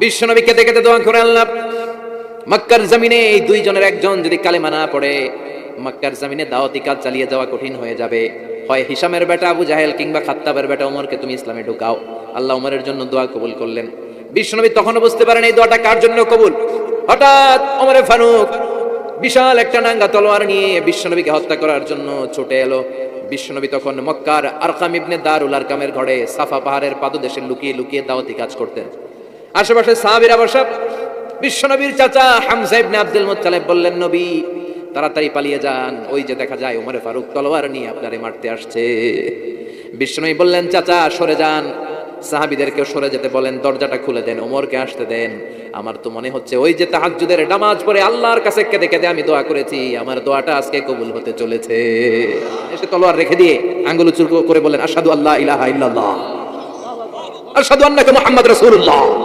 বিশ্বনবী কেঁদে কেঁদে দোয়া করে আল্লাহ। মক্কার জমিনে এই দুইজনের একজন যদি কালেমা না পড়ে, মক্কার জমিনে দাওয়াতি কাজ চালিয়ে যাওয়া কঠিন হয়ে যাবে। হয় হিসামের বেটা আবু জাহেল কিংবা খাত্তাবের বেটা ওমরকে তুমি ইসলামে ঢুকাও। আল্লাহ ওমরের জন্য দোয়া কবুল করলেন। বিশ্বনবী তখনও বুঝতে পারেন এই দোয়াটা কার জন্য কবুল। হঠাৎ ওমরে ফারুক বিশাল একটা নাঙ্গা তলোয়ার নিয়ে বিশ্বনবীকে হত্যা করার জন্য ছুটে এলো। বিশ্বনবী তখন মক্কার আরকাম ইবনে দারুল আরকামের ঘরে সাফা পাহাড়ের পাদদেশে লুকিয়ে লুকিয়ে দাওয়াতি কাজ করতেন। আশেপাশে সাহাবীরা বসা বিশ্বনবীর চাচা হামজা ইবনে আব্দুল মুত্তালিব বললেন, নবী, তাড়াতাড়ি পালিয়ে যান। ওই যে দেখা যায় ওমরে ফারুক তলোয়ার নিয়ে আপনারে মারতে আসছে। বিশ্বনবী বললেন, চাচা, সরে যান। সাহাবিদেরকে সরে যেতে বলেন, দরজাটা খুলে দেন, ওমরকে আসতে দেন। আমার তো মনে হচ্ছে ওই যে তাহাজ্জুদের নামাজ পড়ে আল্লাহর কাছে কেঁদে কেঁদে আমি দোয়া করেছি, আমার দোয়াটা আজকে কবুল হতে চলেছে। এসে তলোয়ার রেখে দিয়ে আঙ্গুল উঁচু করে বলেন আসাদু আল্লাহ ইলাহা ইল্লাল্লাহ। আসাদু আন্নাকা মুহাম্মদ রাসূলুল্লাহ।